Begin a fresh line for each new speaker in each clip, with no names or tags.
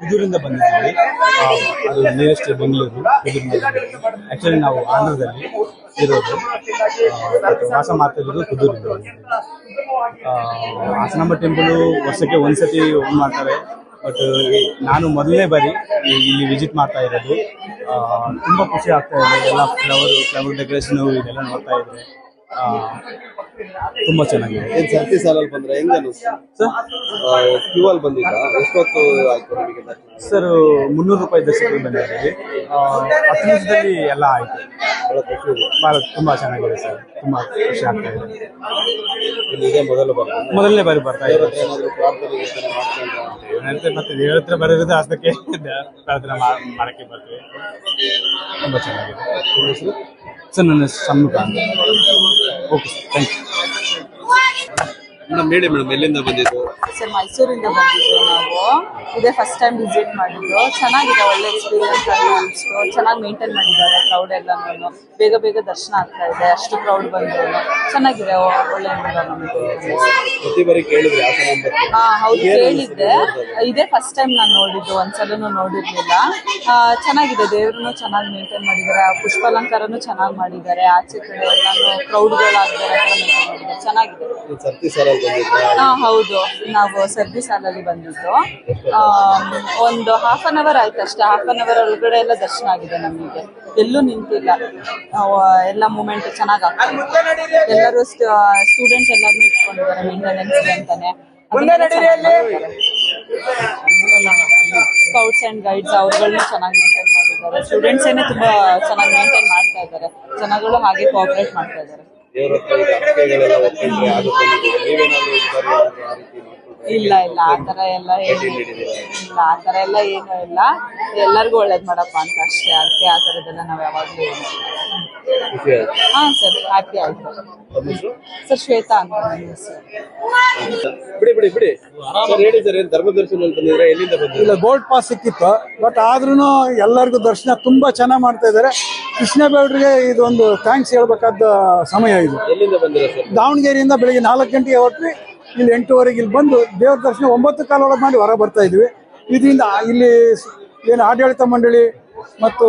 ಕುದೂರಿಂದ ಬಂದಿದ್ದೀವಿ. ಅದು ನಿಯರೆಸ್ಟ್ ಬೆಂಗಳೂರು ಇದರಿಂದ ಆ್ಯಕ್ಚುಲಿ ನಾವು ಆಂಧ್ರದಲ್ಲಿ ಇರೋದು. ವಾಸ ಮಾಡ್ತಾ ಇರೋದು ಕುದೂರಿಂದ ಹಾಸನಾಂಬ ಟೆಂಪಲು ವರ್ಷಕ್ಕೆ ಒಂದ್ಸತಿ ಓಪನ್ ಮಾಡ್ತಾರೆ. ಬಟ್ ನಾನು ಮೊದಲನೇ ಬಾರಿ ಇಲ್ಲಿ ವಿಸಿಟ್ ಮಾಡ್ತಾ ಇರೋದು. ತುಂಬ ಖುಷಿ ಆಗ್ತಾ ಇದೆ. ಎಲ್ಲ ಫ್ಲವರ್ ಫ್ಲವರ್ ಡೆಕೋರೇಷನ್ ಇದೆಲ್ಲ ನೋಡ್ತಾ ಇದ್ರೆ. ಆ, ತುಂಬ ಚೆನ್ನಾಗಿದೆ.
ಏನ್ ಸರ್ತಿ ಸಾಲಲ್ಲಿ ಬಂದ್ರೆ ಹೆಂಗ ಅನಿಸ್ತು
ಸರ್?
ಕ್ಯೂ ಅಲ್ಲಿ ಬಂದಿದ್ದ ಎಷ್ಟೊತ್ತು ಆಯ್ತು ನಿಮಗೆ ದರ್ಶನ
ಸರ್ ಮುನ್ನೂರು ರೂಪಾಯಿ ದರ್ಶಕರು ಬಂದಿದ್ದೀವಿ ಹತ್ತು ನಿಮಿಷದಲ್ಲಿ ಎಲ್ಲ ಆಯ್ತು.
ಬಹಳ ತುಂಬಾ ಇದೆ.
ಭಾಳ ತುಂಬ ಚೆನ್ನಾಗಿದೆ ಸರ್. ತುಂಬಾ ಖುಷಿ ಆಗ್ತಾ ಇದೆ.
ಇಲ್ಲಿ ಇದೇ ಮೊದಲು ಬಂದ
ಮೊದಲನೇ ಬಾರಿ ಬರ್ತಾ ಇದೆ.
ಏನಾದ್ರು ಪ್ರಾರ್ಥನೆ ಗೀರ್ಥನೆ ಮಾಡ್ಕೊಂಡ್ರ?
ಹೇಳ್ತಾರೆ ಮತ್ತೆ ದೇವ್ರ ಹತ್ರ ಬರೋದು ಅಷ್ಟಕ್ಕೆ ಪ್ರಾರ್ಥನೆ ಮಾ- ಮಾಡಕ್ಕೆ ಬರ್ತೀವಿ. ತುಂಬಾ ಚೆನ್ನಾಗಿದೆ.
ನಿಮ್ಮ ಹೆಸರು?
ಸರ್ ನನ್ನ ಹೆಸರು ಷಣ್ಮುಖ ಅಂತ okay sir thank you
madam ಹೇಳಿ ಮೇಡಮ್ ಎಲ್ಲಿಂದ ಬಂದಿದ್ದು?
ಸರ್ ಮೈಸೂರಿಂದ ಬಂದಿದ್ದು ನಾವು. ಇದೇ ಫಸ್ಟ್ ಟೈಮ್ ವಿಸಿಟ್ ಮಾಡಿದ್ದು. ಚೆನ್ನಾಗಿದೆ ಒಳ್ಳೆ ಎಕ್ಸ್ಪೀರಿಯನ್ಸ್ ಅನಿಸ್ತು ಚೆನ್ನಾಗಿ ಮೇಂಟೈನ್ ಮಾಡಿದ್ದಾರೆ ಕ್ರೌಡ್ ಎಲ್ಲನೂ ಬೇಗ ಬೇಗ ದರ್ಶನ ಆಗ್ತಾ ಇದೆ ಅಷ್ಟು ಕ್ರೌಡ್ ಬಂದ್ರು ಚೆನ್ನಾಗಿದೆ ಒಳ್ಳೆ
ಪ್ರತಿ ಬಾರಿ ಕೇಳಿದ್ರೆ
ಹಾ ಹೌದು ಕೇಳಿದ್ದೆ. ಇದೇ ಫಸ್ಟ್ ಟೈಮ್ ನಾನು ನೋಡಿದ್ದು ಒಂದ್ಸಲನು ನೋಡಿರ್ಲಿಲ್ಲ. ಚೆನ್ನಾಗಿದೆ ದೇವ್ರನ್ನು ಚೆನ್ನಾಗಿ ಮೇಂಟೈನ್ ಮಾಡಿದ್ದಾರೆ ಪುಷ್ಪಾಲಂಕಾರನು ಚೆನ್ನಾಗಿ ಮಾಡಿದ್ದಾರೆ ಆಚೆ ಕಡೆ ಎಲ್ಲಾನು ಕ್ರೌಡ್ಗಳಾಗ್ತಾರೆ ಚೆನ್ನಾಗಿದೆ. ಹಾ ಹೌದು. ನಾವು ಸರ್ವಿಸ್ ಸಾಲಲ್ಲಿ ಬಂದಿದ್ದು. ಆಮ್, ಒಂದು ಹಾಫ್ ಅನ್ ಅವರ್ ಆಯ್ತು ಅಷ್ಟೇ. ಹಾಫ್ ಅನ್ ಅವರ್ ಒಳಗಡೆ ಎಲ್ಲ ದರ್ಶನ ಆಗಿದೆ ನಮಗೆ. ಎಲ್ಲೂ ನಿಂತಿಲ್ಲ. ನಾವು ಎಲ್ಲ ಮೂಮೆಂಟ್ ಚೆನ್ನಾಗಿ ಆಗ್ತದೆ. ಎಲ್ಲರೂ ಸ್ಟೂಡೆಂಟ್ಸ್ ಎಲ್ಲರೂ ಇಟ್ಕೊಂಡಿದ್ದಾರೆ. ಮೇಂಟೆನೆನ್ಸ್ ಅಂತಾನೆ. ಸ್ಕೌಟ್ಸ್ ಅಂಡ್ ಗೈಡ್ಸ್ ಅವ್ರುಗಳನ್ನ ಚೆನ್ನಾಗಿ ಮೇಂಟೈನ್ ಮಾಡಿದ್ದಾರೆ. ಸ್ಟೂಡೆಂಟ್ಸ್ ಏನೇ ತುಂಬಾ ಚೆನ್ನಾಗಿ ಮೇಂಟೈನ್ ಮಾಡ್ತಾ ಇದ್ದಾರೆ. ಜನಗಳು ಹಾಗೆ ಕೋಆಪರೇಟ್ ಮಾಡ್ತಾ ಇದ್ದಾರೆ.
ದೇವ್ರ ಹತ್ರ ಈಗ ಅಕ್ಷಯಗಳೆಲ್ಲ ಒಪ್ಪಿಟ್ರೆ ಆಗುತ್ತೆ ಅಂದಿದ್ದೀವಿ. ನೀವೇನಾದ್ರು ಈ ಬಾರಿ ಏನಾದ್ರು ಆ ರೀತಿ ಮಾಡ್ಕೊಂಡ್ರಾ?
ಇಲ್ಲ ಇಲ್ಲ ಆ ತರ ಎಲ್ಲ ಏನು ಇಲ್ಲ ಆ ತರ ಎಲ್ಲ ಏನು ಇಲ್ಲ. ಎಲ್ಲರಿಗೂ ಒಳ್ಳೇದ್ ಮಾಡಪ್ಪ ಅಂತ ಅಷ್ಟೇ. ಅದಕ್ಕೆ ಆ ಥರದ್ದೆಲ್ಲ ನಾವು ಯಾವಾಗಲೂ
ಖುಷಿ ಆಯ್ತು.
ಹಾ ಸರ್ ಹ್ಯಾಪಿ ಆಯ್ತು.
ತಮ್ಮ ಹೆಸರು?
ಸರ್ ಶ್ವೇತಾ ಅಂತ ನನ್ನ ಹೆಸರು.
ಬಿಡಿ ಬಿಡಿ ಬಿಡಿ. ಸರ್ ಹೇಳಿ ಸರ್ ಏನ್ ಧರ್ಮ ದರ್ಶನ ಬಂದಿದ್ರೆ ಎಲ್ಲಿಂದ ಬಂದಿದ್ರೆ
ಇಲ್ಲ ಗೋಲ್ಡ್ ಪಾಸ್ ಸಿಕ್ಕಿತ್ತು ಬಟ್ ಆದ್ರೂ ಎಲ್ಲರಿಗೂ ದರ್ಶನ ತುಂಬಾ ಚೆನ್ನಾಗಿ ಮಾಡ್ತಾ ಇದ್ದಾರೆ. ಕೃಷ್ಣ ಬೇಡ್ರಿಗೆ ಇದೊಂದು ಥ್ಯಾಂಕ್ಸ್ ಹೇಳ್ಬೇಕಾದ ಸಮಯ ಇದು.
ಎಲ್ಲಿಂದ ಬಂದಿರ ಸರ್?
ದಾವಣಗೆರೆಯಿಂದ ಬೆಳಿಗ್ಗೆ ನಾಲ್ಕು ಗಂಟೆಗೆ ಹೊರಟ್ವಿ. ಇಲ್ಲಿ ಎಂಟೂವರೆಗೆ ಇಲ್ಲಿ ಬಂದು ದೇವ್ರ ದರ್ಶನ ಒಂಬತ್ತು ಕಾಲ ಒಳಗೆ ಮಾಡಿ ಹೊರ ಬರ್ತಾ ಇದ್ವಿ. ಇದರಿಂದ ಇಲ್ಲಿ ಏನು ಆಡಳಿತ ಮಂಡಳಿ ಮತ್ತು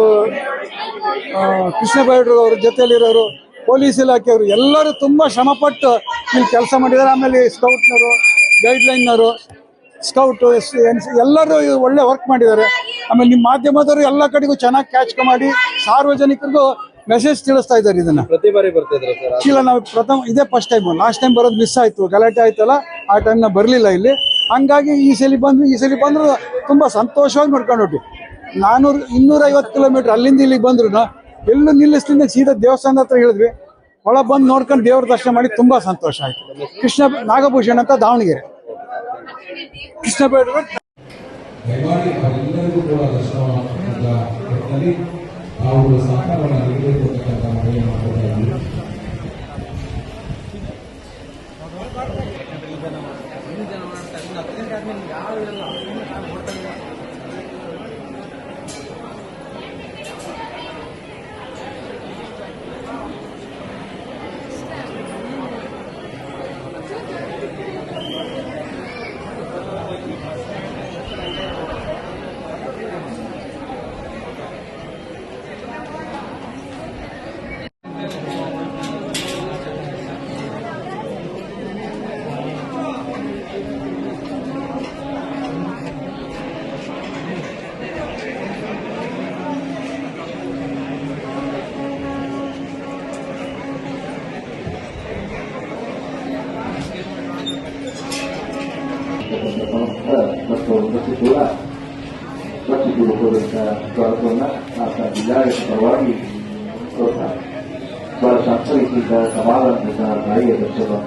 ಕೃಷ್ಣ ಬೇಡ್ರು ಅವ್ರ ಜೊತೆಯಲ್ಲಿರೋರು ಪೊಲೀಸ್ ಇಲಾಖೆಯವರು ಎಲ್ಲರೂ ತುಂಬ ಶ್ರಮಪಟ್ಟು ಇಲ್ಲಿ ಕೆಲಸ ಮಾಡಿದ್ದಾರೆ. ಆಮೇಲೆ ಸ್ಕೌಟ್ನವರು ಗೈಡ್ಲೈನ್ನವರು ಸ್ಕೌಟ್ ಎಲ್ಲರೂ ಒಳ್ಳೆ ವರ್ಕ್ ಮಾಡಿದ್ದಾರೆ. ಆಮೇಲೆ ನಿಮ್ಮ ಮಾಧ್ಯಮದವರು ಎಲ್ಲ ಕಡೆಗೂ ಚೆನ್ನಾಗಿ ಕ್ಯಾಚ್ ಮಾಡಿ ಸಾರ್ವಜನಿಕರಿಗೂ ಮೆಸೇಜ್ ತಿಳಿಸ್ತಾ ಇದ್ದಾರೆ ಇದನ್ನ.
ಪ್ರತಿ ಬಾರಿ ಬರ್ತಿದ್ರು ಸರ್
ಇಲ್ಲ ನಾವು ಪ್ರಥಮ ಇದೇ ಫಸ್ಟ್ ಟೈಮ್ ಲಾಸ್ಟ್ ಟೈಮ್ ಬರೋದು ಮಿಸ್ ಆಯ್ತು ಗಲಾಟೆ ಆಯ್ತಲ್ಲ ಆ ಟೈಮ್ ನಾವು ಬರಲಿಲ್ಲ ಇಲ್ಲಿ. ಹಂಗಾಗಿ ಈ ಸಲ ಬಂದ್ವಿ ಈ ಸಲ ಬಂದ್ರು ತುಂಬಾ ಸಂತೋಷವಾಗಿ ನೋಡ್ಕೊಂಡು ಹೊಟ್ಟಿ ನಾನೂರು ಇನ್ನೂರೈವತ್ತು ಕಿಲೋಮೀಟರ್ ಅಲ್ಲಿಂದ ಇಲ್ಲಿಗೆ ಬಂದ್ರು ಎಲ್ಲೂ ನಿಲ್ಲಿಸ್ಲಿಂದ ಸೀದಾ ದೇವಸ್ಥಾನದ ಹತ್ರ ಹೇಳಿದ್ವಿ. ಒಳಗೆ ಬಂದು ನೋಡ್ಕೊಂಡು ದೇವ್ರ ದರ್ಶನ ಮಾಡಿ ತುಂಬಾ ಸಂತೋಷ ಆಯ್ತು. ಕೃಷ್ಣ ನಾಗಭೂಷಣ್ ಅಂತ ದಾವಣಗೆರೆ. ಕೃಷ್ಣ
ದಯಮಾಡಿ ಅವರೆಲ್ಲರಿಗೂ ಕೂಡ ದರ್ಶನವಾಗತಕ್ಕಂಥ ನಿಟ್ಟಿನಲ್ಲಿ ಅವರು ಸಹಕಾರವನ್ನು ನೀಡಬೇಕು ಅಂತಕ್ಕಂಥ ಮನವಿಯನ್ನು ಮಾಡ್ತಾ ಇದ್ದೀವಿ.
ಮತ್ತು ವಸತಿ ಕೂಡ ರಚಿಸಿರುವುದರಿಂದ ಸ್ವಾಗತವನ್ನು ಆತ ಜಿಲ್ಲಾಡಳಿತ ಪರವಾಗಿ ಪ್ರೋತ್ಸಾಹ ಬಹಳ ಶಾಸ್ತ್ರಯುಕ್ತ ಸಮಾಧಾನದಿಂದ ನಾಯಿಗೆ ದರ್ಶನ